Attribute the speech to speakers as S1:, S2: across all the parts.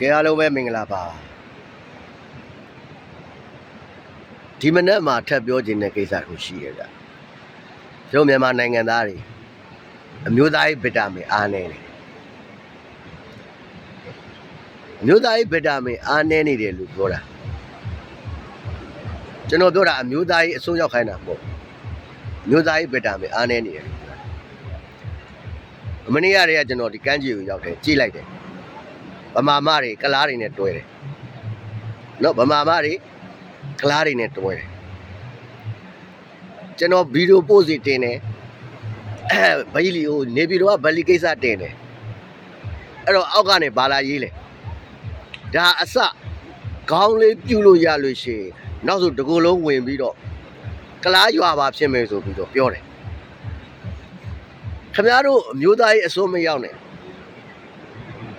S1: ကဲအားလုံးပဲမင်္ဂလာပါဒီမနေ့မှာထပ်ပြောခြင်းတဲ့ကိစ္စတစ်ခုရှိရကြကျွန်တော်မြန်မာနိုင်ငံသားတွေအမျိုးသားရေးဗီတာမင်အားနေတယ်အမျိုးသားရေးဗီတာမင်အားနေနေတယ်လို့ပြောတာကျွန်တော်ပြောတာအမျိုးသားရေးအစိုးရောက်ခိုင်းတာမဟုတ်ဘူးအမျိုးသားရေးဗီတာမင်အားနေနေတယ်လို့ပြောတာမနေ့ကတည်းကကျွန်တော်ဒီကမ်းခြေကိုရောက်တယ်ကြည့်လိုက်တယ် ဗမာမတွေကလားတွေနဲ့တွဲတယ်နော်ဗမာမတွေကလားတွေနဲ့တွဲတယ်ကျွန်တော်ဗီဒီယိုပို့စီတင်တယ်အဲဘီလီကိုနေပြည်တော်ကဗလီကိစ္စတင်တယ်အဲ့တော့အောက်ကနေဘာလာရေးလဲဒါအစခေါင်းလေးပြုတ်လို့ရလို့ရှိရင်နောက်ဆိုတကူလုံးဝင်ပြီးတော့ကလားရွာပါဖြစ်မယ်ဆိုပြီးတော့ပြောတယ်ခင်ဗျားတို့အမျိုးသားရေးအစိုးမရောက်နဲ့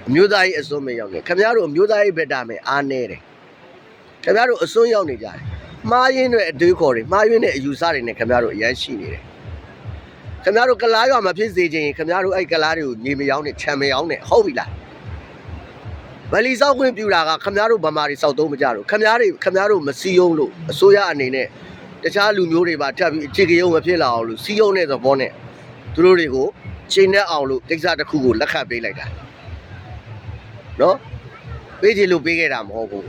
S1: အမျိုးသားရေးအစွန်းမရောက်နေခင်ဗျားတို့အမျိုးသားရေးဗက်တာမယ်အားနေတယ်ခင်ဗျားတို့အစွန်းရောက်နေကြတယ်မှားရင်းတွေအတွေးခေါ်တွေမှားရင်းတဲ့အယူဆတွေနဲ့ခင်ဗျားတို့အရန်ရှိနေတယ်ခင်ဗျားတို့ကလားရွာမှာဖြစ်စေခြင်းခင်ဗျားတို့အဲ့ကလားတွေကိုညီမယောင်းနဲ့ခြံမယောင်းနဲ့ဟုတ်ပြီလားဗလီဆောက်ခွင့်ပြူတာကခင်ဗျားတို့ဗမာတွေစောက်သုံးမကြတော့ခင်ဗျားတွေခင်ဗျားတို့မစီယုံလို့အစိုးရအနေနဲ့တခြားလူမျိုးတွေပါထပ်ပြီးအခြေကြုံမဖြစ်လာအောင်လို့စီယုံတဲ့သဘောနဲ့သူတို့တွေကိုချိန်နဲ့အောင်လို့ကိစ္စတစ်ခုကိုလက်ခံပေးလိုက်တာ နော်ပေးချင်လို့ပေးခဲ့တာမဟုတ်ဘူး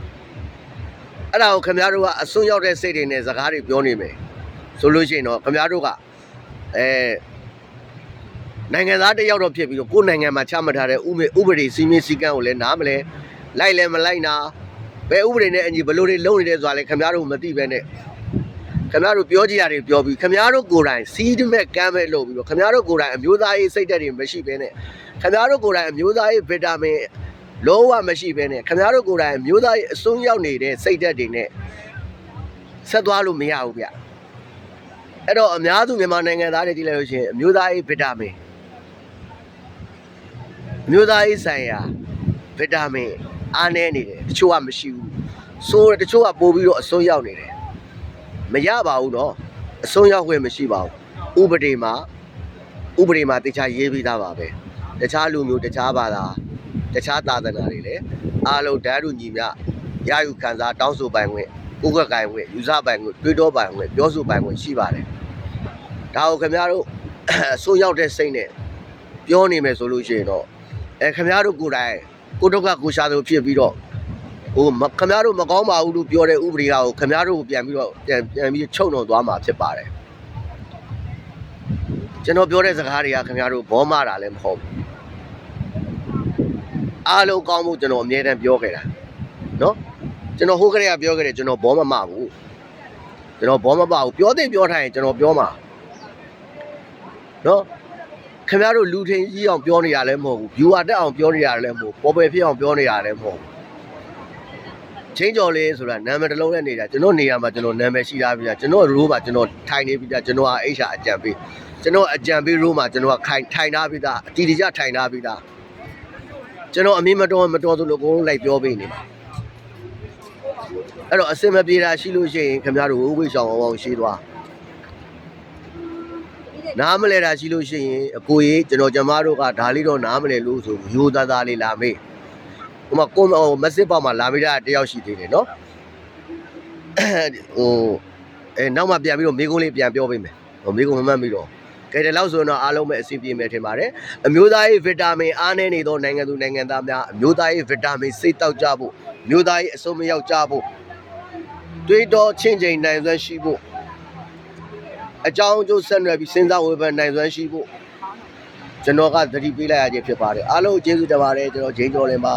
S1: အဲ့ဒါကိုခင်ဗျားတို့ကအစွန်းရောက်တဲ့စိတ်တွေနဲ့စကားတွေပြောနေမယ်ဆိုလို့ရှိရင်တော့ခင်ဗျားတို့ကအဲနိုင်ငံသားတစ်ယောက်တော့ဖြစ်ပြီးတော့ကိုယ်နိုင်ငံမှာချမှတ်ထားတဲ့ဥပဒေဥပဒေစီမင်းစည်းကမ်းကိုလည်းနားမလဲလိုက်လည်းမလိုက်နာဘယ်ဥပဒေနဲ့အညီဘယ်လိုတွေလုပ်နေတယ်ဆိုတာလည်းခင်ဗျားတို့မသိပဲနဲ့ခင်ဗျားတို့ပြောကြရတယ်ပြောပြီးခင်ဗျားတို့ကိုယ်တိုင်စီးတမဲ့ကမ်းမဲ့လုပ်ပြီးတော့ခင်ဗျားတို့ကိုယ်တိုင်အမျိုးသားရေးစိတ်ဓာတ်တွေမရှိဘဲနဲ့ခင်ဗျားတို့ကိုယ်တိုင်အမျိုးသားရေးဗီတာမင် လုံးဝမရှိဘဲနဲ့ခင်ဗျားတို့ကိုယ်တိုင်မျိုးသားရေးအစွန်းရောက်နေတဲ့စိတ်ဓာတ်တွေနဲ့ဆက်သွားလို့မရဘူးဗျအဲ့တော့အများစုမြန်မာနိုင်ငံသားတွေကြည့်လိုက်လို့ရှိရင်အမျိုးသားရေးဗီတာမင်အမျိုးသားရေးဆိုင်ရာဗီတာမင်အားနည်းနေတယ်တချို့ကမရှိဘူးဆိုးတယ်တချို့ကပို့ပြီးတော့အစွန်းရောက်နေတယ်မရပါဘူးတော့အစွန်းရောက်ခွင့်မရှိပါဘူးဥပဒေမှာဥပဒေမှာတခြားရေးပြီးသားပါပဲတခြားလူမျိုးတခြားဘာသာ တခြားသာသနာတွေလည်းအားလုံးဓာတ်လူညီမြရယူခံစားတောင်းဆိုပိုင်ခွင့်ဥက္ကကိုင်ခွင့်ယူဆပိုင်ခွင့်တွေးတောပိုင်ခွင့်ပြောဆိုပိုင်ခွင့်ရှိပါတယ်ဒါကိုခင်ဗျားတို့အဆိုးရောက်တဲ့စိတ်နဲ့ပြောနေမယ်ဆိုလို့ရှိရင်တော့အဲခင်ဗျားတို့ကိုယ်တိုင်ကိုတုတ်ကကိုရှာသူဖြစ်ပြီးတော့ဟိုမခင်ဗျားတို့မကောင်းပါဘူးလို့ပြောတဲ့ဥပဒေကကိုခင်ဗျားတို့ကိုပြန်ပြီးတော့ပြန်ပြန်ပြီးချုပ်နှောင်သွားမှာဖြစ်ပါတယ်ကျွန်တော်ပြောတဲ့စကားတွေကခင်ဗျားတို့ဘောမတာလည်းမဟုတ်ဘူး အားလုံးကောင်းမှုကျွန်တော်အမြဲတမ်းပြောခဲ့တာနော်ကျွန်တော်ဟိုကလေးကပြောခဲ့တယ်ကျွန်တော်ဘောမမဘူးကျွန်တော်ဘောမပဘူးပြောတဲ့ပြောထိုင်ရင်ကျွန်တော်ပြောမှာနော်ခင်ဗျားတို့လူထင်ကြီးအောင်ပြောနေရလဲမဟုတ်ဘူး viewer တက်အောင်ပြောနေရလဲမဟုတ်ဘူးပေါ်ပယ်ဖြစ်အောင်ပြောနေရလဲမဟုတ်ဘူးချင်းကြော်လေးဆိုတာနာမည်တစ်လုံးနဲ့နေတာကျွန်တော်နေရာမှာကျွန်တော်နာမည်ရှိသားပြီးသားကျွန်တော်ရိုးမှာကျွန်တော်ထိုင်နေပြီးသားကျွန်တော်ကအိရှာအကြံပေးကျွန်တော်အကြံပေးရိုးမှာကျွန်တော်ကခိုင်ထိုင်ထားပြီးသားအတီတကျထိုင်ထားပြီးသား ကျွန်တော်အမေမတော်မတော်သလိုအကုန်လုံးလိုက်ပြောပေးနေပါအဲ့တော့အစင်မပြေတာရှိလို့ရှိရင်ခင်ဗျားတို့ဝိဝိဆောင်အောင်အောင်ရှိသွားနားမလဲတာရှိလို့ရှိရင်အကိုကြီးကျွန်တော်ကျမတို့ကဒါလေးတော့နားမလဲလို့ဆိုရိုးသားသားလေးလာမေးဟိုမှာကိုမစစ်ပေါက်မှာလာမေးတာတယောက်ရှိသေးတယ်နော်ဟိုအဲနောက်မှပြန်ပြီးတော့မိကုန်းလေးပြန်ပြောပေးမယ်ဟိုမိကုန်းမမှတ်ပြီးတော့ ကဲဒီလောက်ဆိုရင်တော့အားလုံးပဲအဆင်ပြေမယ်ထင်ပါတယ်အမျိုးသားရေးဗီတာမင်အားနည်းနေသောနိုင်ငံသူနိုင်ငံသားများအမျိုးသားရေးဗီတာမင်စိတ်တောက်ကြဖို့အမျိုးသားရေးအစုံမရောက်ကြဖို့တွေးတောချင်းချိန်နိုင်စွမ်းရှိဖို့အကြောင်းအကျိုးဆက်နွယ်ပြီးစဉ်းစားဝေဖန်နိုင်စွမ်းရှိဖို့ကျွန်တော်ကသတိပေးလိုက်ရခြင်းဖြစ်ပါတယ်အားလုံးကျေးဇူးတင်ပါတယ်ကျွန်တော်ဂျင်းကျော်လင်ပါ